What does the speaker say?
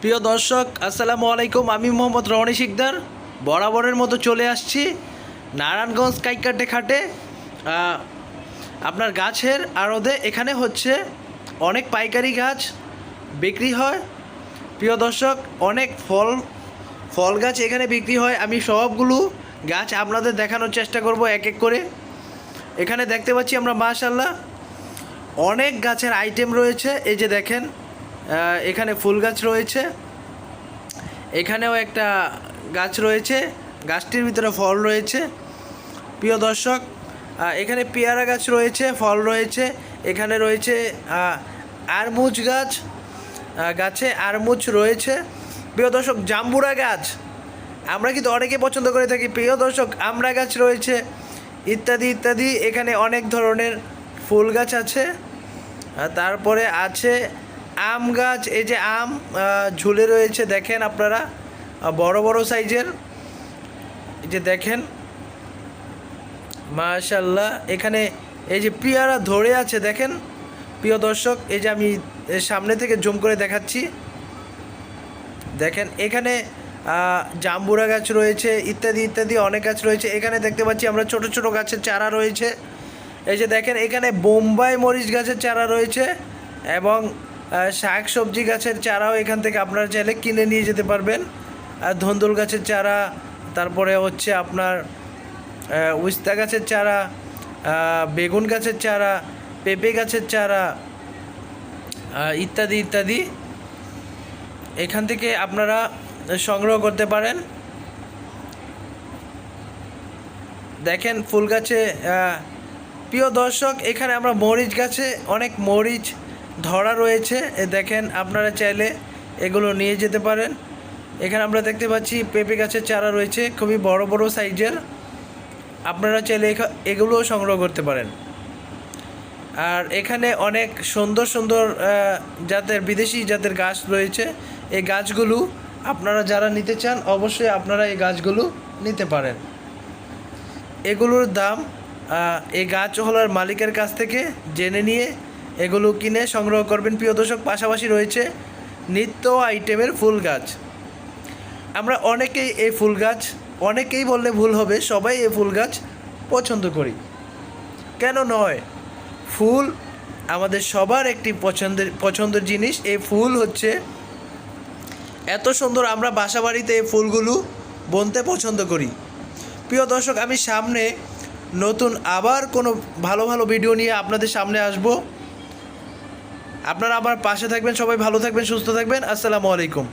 প্রিয় দর্শক, আসসালামু আলাইকুম। আমি মোহাম্মদ রহনি শিকদার। বরাবরের মতো চলে আসছি নারায়ণগঞ্জ কাইকাটে খাটে আপনার গাছের আড়দে এখানে হচ্ছে অনেক পাইকারি গাছ বিক্রি হয়। প্রিয় দর্শক, অনেক ফল ফল গাছ এখানে বিক্রি হয়। আমি সবগুলো গাছ আপনাদের দেখানোর চেষ্টা করব এক এক করে। এখানে দেখতে পাচ্ছি আমরা মাশাল্লাহ অনেক গাছের আইটেম রয়েছে। এই যে দেখেন এখানে ফুল গাছ রয়েছে। এখানেও একটা গাছ রয়েছে। গাছটির ভিতরে ফল রয়েছে। প্রিয় দর্শক এখানে পেয়ারা গাছ রয়েছে, ফল রয়েছে। এখানে রয়েছে আরমুজ গাছ গাছে আরমুজ রয়েছে। প্রিয় দর্শক, জাম্বুরা গাছ। আমরা কিন্তু অনেকে পছন্দ করে থাকি। প্রিয় দর্শক আমড়া গাছ রয়েছে, ইত্যাদি ইত্যাদি। এখানে অনেক ধরনের ফুল গাছ আছে। তারপরে আছে আম গাছ, এই যে আম ঝুলে রয়েছে, দেখেন আপনারা বড় বড় সাইজের। এই যে দেখেন মাশাল্লাহ এখানে এই যে পিয়ারা ধরে আছে, দেখেন। প্রিয় দর্শক, এই যে আমি সামনে থেকে জুম করে দেখাচ্ছি। দেখেন, এখানে জাম্বুরা গাছ রয়েছে, ইত্যাদি ইত্যাদি অনেক গাছ রয়েছে। এখানে দেখতে পাচ্ছি আমরা ছোট ছোট গাছের চারা রয়েছে। এই যে দেখেন, এখানে বোম্বাই মরিচ গাছের চারা রয়েছে এবং শাক, সবজি গাছের চারাও এখান থেকে আপনারা চাইলে কিনে নিয়ে যেতে পারবেন। আর ধন্দুল গাছের চারা, তারপরে হচ্ছে আপনার উস্তা গাছের চারা বেগুন গাছের চারা, পেঁপে গাছের চারা ইত্যাদি ইত্যাদি। এখান থেকে আপনারা সংগ্রহ করতে পারেন। দেখেন ফুল গাছে প্রিয় দর্শক, এখানে আমরা মরিচ গাছে অনেক মরিচ ধরা রয়েছে। দেখেন, আপনারা চাইলে এগুলো নিয়ে যেতে পারেন। এখানে আমরা দেখতে পাচ্ছি পেঁপে গাছের চারা রয়েছে, খুবই বড় বড় সাইজের। আপনারা চাইলে এগুলোও সংগ্রহ করতে পারেন। আর এখানে অনেক সুন্দর সুন্দর জাতের, বিদেশি জাতের গাছ রয়েছে। এই গাছগুলো আপনারা যারা নিতে চান, অবশ্যই আপনারা এই গাছগুলো নিতে পারেন। এগুলোর দাম এই গাছ হলার মালিকের কাছ থেকে জেনে নিয়ে এগুলো কিনে সংগ্রহ করবেন। প্রিয় দর্শক, পাশাপাশি রয়েছে নিত্য আইটেমের ফুল গাছ। আমরা অনেকেই এই ফুল গাছ, অনেকেই বললে ভুল হবে, সবাই এই ফুল গাছ পছন্দ করি। কেন নয়? ফুল আমাদের সবার একটি পছন্দের পছন্দের জিনিস। এই ফুল হচ্ছে এত সুন্দর, আমরা বাসা বাড়িতে এই ফুলগুলো বনতে পছন্দ করি। প্রিয় দর্শক, আমি সামনে নতুন আবার কোনো ভালো ভালো ভিডিও নিয়ে আপনাদের সামনে আসব। আপনারা আমার পাশে থাকবেন সবাই ভালো থাকবেন সুস্থ থাকবেন। আসসালামু আলাইকুম।